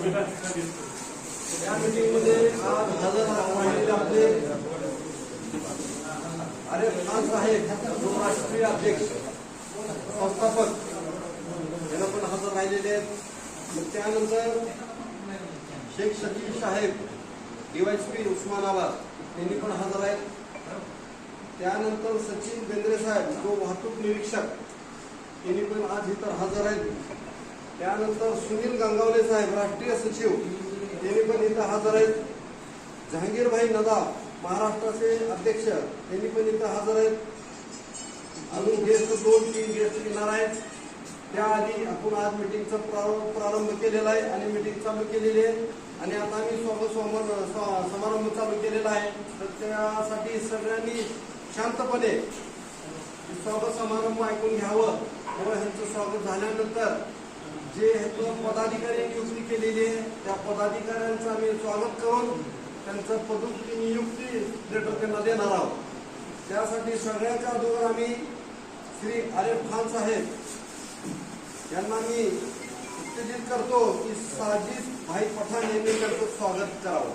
या मीटिंगमध्ये आज हजर राहिलेले आपले अरे खान साहेब जो राष्ट्रीय अध्यक्ष संस्थापक यांना पण हजर राहिलेले आहेत त्यानंतर शेख शकील साहेब डीवायसपी उस्मानाबाद त्यांनी पण हजर आहेत. त्यानंतर सचिन बेंद्रे साहेब जो वाहतूक निरीक्षक. त्यांनी पण आज इतर हजर आहेत. त्यानंतर सुनील गंगावले साहेब राष्ट्रीय सचिव. त्यांनी पण इथं हजर आहेत. जहांगीरभाई नदा महाराष्ट्राचे अध्यक्ष त्यांनी पण इथं हजर आहेत. अजून गेस्ट दोन तीन गेस्ट येणार आहेत. त्याआधी आपण आज मिटिंगचा प्रारंभ प्रारंभ केलेला आहे आणि मिटिंग चालू केलेली आहे. आणि आता आम्ही स्वागत स- समारंभ चालू केलेला आहे. तर त्यासाठी सगळ्यांनी शांतपणे स्वागत समारंभ ऐकून घ्यावं. व ह्यांचं स्वागत झाल्यानंतर जे ह्याचं पदाधिकारी नियुक्ती केलेली आहे त्या पदाधिकाऱ्यांचं आम्ही स्वागत करून त्यांचं पदोन्नती नियुक्ती लेटर त्यांना देणार आहोत. त्यासाठी सगळ्याच्या अगोदर आम्ही श्री आरिफ खान साहेब यांना मी उत्तेजित करतो की साजिद भाई पठाण यांनी त्यांचं स्वागत करावं.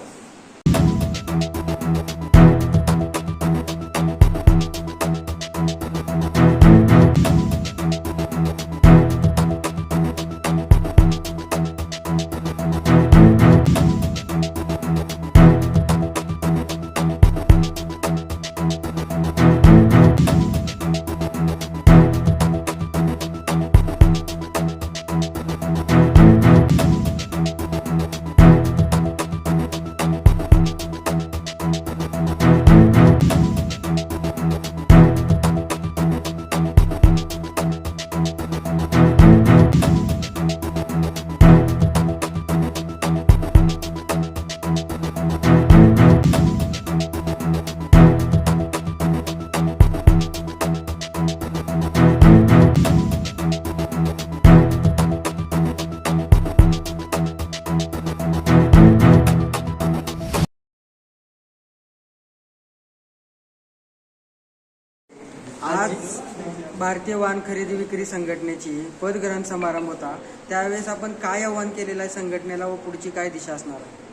भारतीय वाहन खरेदी विक्री संघटनेची पदग्रहण समारंभ होता. त्यावेळेस आपण काय आव्हान केलेलं आहे संघटनेला व पुढची काय दिशा असणार आहे?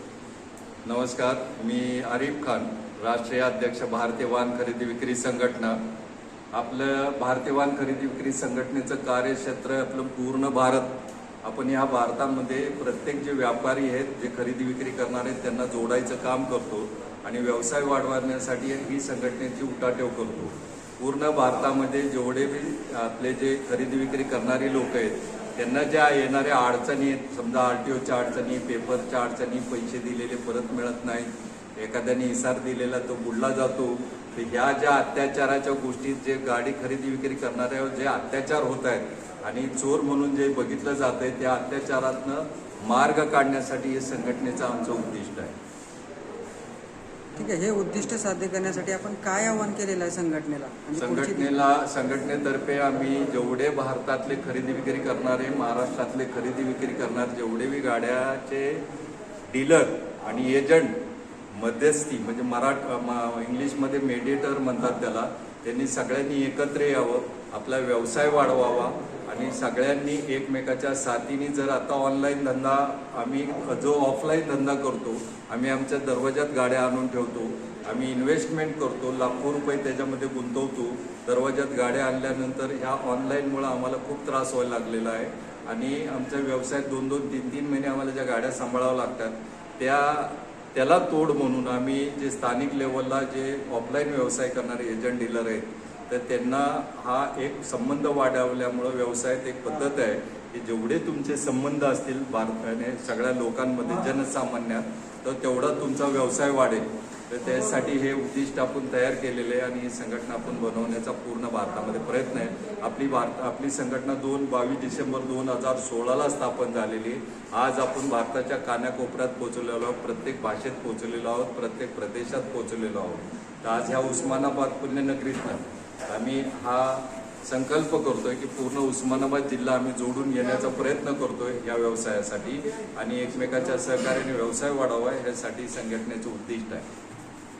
नमस्कार मी आरिफ खान राष्ट्रीय अध्यक्ष भारतीय वाहन खरेदी विक्री संघटना. आपलं भारतीय वाहन खरेदी विक्री संघटनेचं कार्यक्षेत्र आपलं पूर्ण भारत. आपण या भारतामध्ये प्रत्येक जे व्यापारी आहेत जे खरेदी विक्री करणार आहेत त्यांना जोडायचं काम करतो आणि व्यवसाय वाढवण्यासाठी ही संघटनेची उठाठेव करतो. पूर्ण भारतामध्ये जेवढे बी आपले जे खरेदी विक्री करणारे लोक आहेत त्यांना ज्या येणाऱ्या अडचणी आहेत समजा आर टी ओच्या अडचणी पेपरच्या अडचणी पैसे दिलेले परत मिळत नाहीत एखाद्याने इसार दिलेला तो बुडला जातो तर ह्या ज्या अत्याचाराच्या गोष्टीत जे गाडी खरेदी विक्री करणाऱ्या जे अत्याचार होत आहेत आणि चोर म्हणून जे बघितलं जात आहे त्या अत्याचारातनं मार्ग काढण्यासाठी हे संघटनेचं आमचं उद्दिष्ट आहे. ठीक आहे हे उद्दिष्ट साध्य करण्यासाठी आपण काय आव्हान केलेलं आहे संघटनेला? म्हणजे पुढची संघटनेला संघटनेतर्फे आम्ही जेवढे भारतातले खरेदी विक्री करणारे महाराष्ट्रातले खरेदी विक्री करणारे जेवढे बी गाड्याचे डीलर आणि एजंट मध्यस्थी म्हणजे मराठ इंग्लिशमध्ये मेडिएटर म्हणतात त्याला. त्यांनी सगळ्यांनी एकत्र यावं आपला व्यवसाय वाढवावा आणि सगळ्यांनी एकमेकाच्या साथीने जर आता ऑनलाईन धंदा आम्ही जो ऑफलाईन धंदा करतो आम्ही आमच्या दरवाजात गाड्या आणून ठेवतो आम्ही इन्व्हेस्टमेंट करतो लाखो रुपये त्याच्यामध्ये गुंतवतो दरवाजात गाड्या आणल्यानंतर ह्या ऑनलाईनमुळं आम्हाला खूप त्रास व्हायला लागलेला आहे. आणि आमच्या व्यवसायात दोन दोन तीन तीन महिने आम्हाला ज्या गाड्या सांभाळाव्या लागतात त्या त्याला तोड म्हणून आम्ही जे स्थानिक लेवलला जे ऑफलाईन व्यवसाय करणारे एजंट डीलर आहेत तर त्यांना हा एक संबंध वाढवल्यामुळं व्यवसायात एक पद्धत आहे की जेवढे तुमचे संबंध असतील भारताने सगळ्या लोकांमध्ये जनसामान्यात तर तेवढा तुमचा व्यवसाय वाढेल. तर त्यासाठी हे उद्दिष्ट आपण तयार केलेले आहे आणि ही संघटना आपण बनवण्याचा पूर्ण भारतामध्ये प्रयत्न आहे. आपली भारत आपली संघटना दोन बावीस डिसेंबर दोन हजार सोळाला स्थापन झालेली आज आपण भारताच्या कानाकोपऱ्यात पोहोचलेलो आहोत प्रत्येक भाषेत पोहोचलेलो आहोत प्रत्येक प्रदेशात पोहोचलेलो आहोत. तर आज ह्या उस्मानाबाद पुण्यनगरीतनं आम्ही हा संकल्प करतोय की पूर्ण उस्मानाबाद जिल्हा आम्ही जोडून घेण्याचा प्रयत्न करतोय या व्यवसायासाठी आणि एकमेकाच्या सहकार्याने व्यवसाय वाढावा यासाठी संघटनेचं उद्दिष्ट आहे.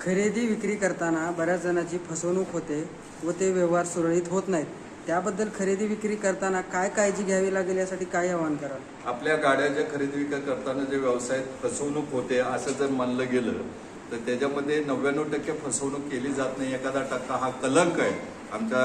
खरेदी विक्री करताना बऱ्याच जणांची फसवणूक होते व ते व्यवहार सुरळीत होत नाहीत. त्याबद्दल खरेदी विक्री करताना काय काळजी घ्यावी लागेल यासाठी काय आवाहन कराल? आपल्या गाड्याच्या खरेदी विक्री करताना जे व्यवसायात फसवणूक होते असं जर मानलं गेलं तर त्याच्यामध्ये नव्याण्णव टक्के फसवणूक केली जात नाही. एखादा टक्का हा कलंक आहे. आमच्या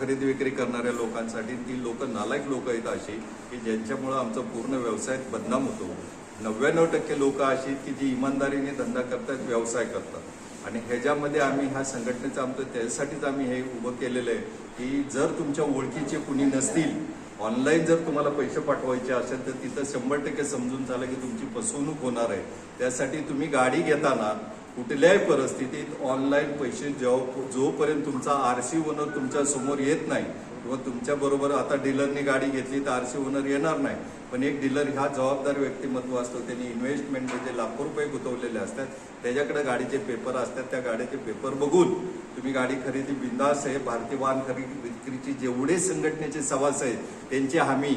खरेदी विक्री करणाऱ्या लोकांसाठी ती लोक नालायक लोक आहेत अशी की ज्यांच्यामुळं आमचा पूर्ण व्यवसाय बदनाम होतो. नव्याण्णव टक्के लोक अशी की जी इमानदारीने धंदा करतात व्यवसाय करतात. आणि ह्याच्यामध्ये आम्ही ह्या संघटनेचं आमचं त्यासाठीच आम्ही हे उभं केलेलं आहे की जर तुमच्या ओळखीचे कुणी नसतील ऑनलाईन जर तुम्हाला पैसे पाठवायचे असेल तर तिथं शंभर टक्के समजून झालं की तुमची फसवणूक होणार आहे. त्यासाठी तुम्ही गाडी घेताना कुठल्याही परिस्थितीत ऑनलाईन पैसे जेव्हा जोपर्यंत तुमचा आर सी ओनर तुमच्यासमोर येत नाही किंवा तुमच्याबरोबर आता डीलरने गाडी घेतली तर आर सी ओनर येणार नाही पण एक डीलर ह्या जबाबदार व्यक्तिमत्व असतो त्यांनी इन्व्हेस्टमेंट जे लाखो रुपये गुंतवलेले असतात त्याच्याकडे गाडीचे पेपर असतात त्या गाडीचे पेपर बघून तुम्ही गाडी खरेदी बिंदास आहे भारतीय वाहन खरेदी विक्रीची जेवढे संघटनेचे सवास आहेत त्यांची हमी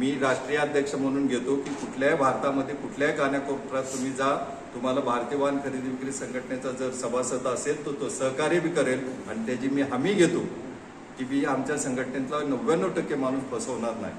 मी राष्ट्रीय अध्यक्ष म्हणून घेतो की कुठल्याही भारतामध्ये कुठल्याही कानाकोपऱ्यात तुम्ही जा तुम्हाला भारतीय वाहन खरेदी विक्री संघटनेचा जर सभासद असेल तर तो सहकार्य बी करेल आणि त्याची मी हमी घेतो की मी आमच्या संघटनेतला नव्याण्णव टक्के माणूस फसवणार नाही.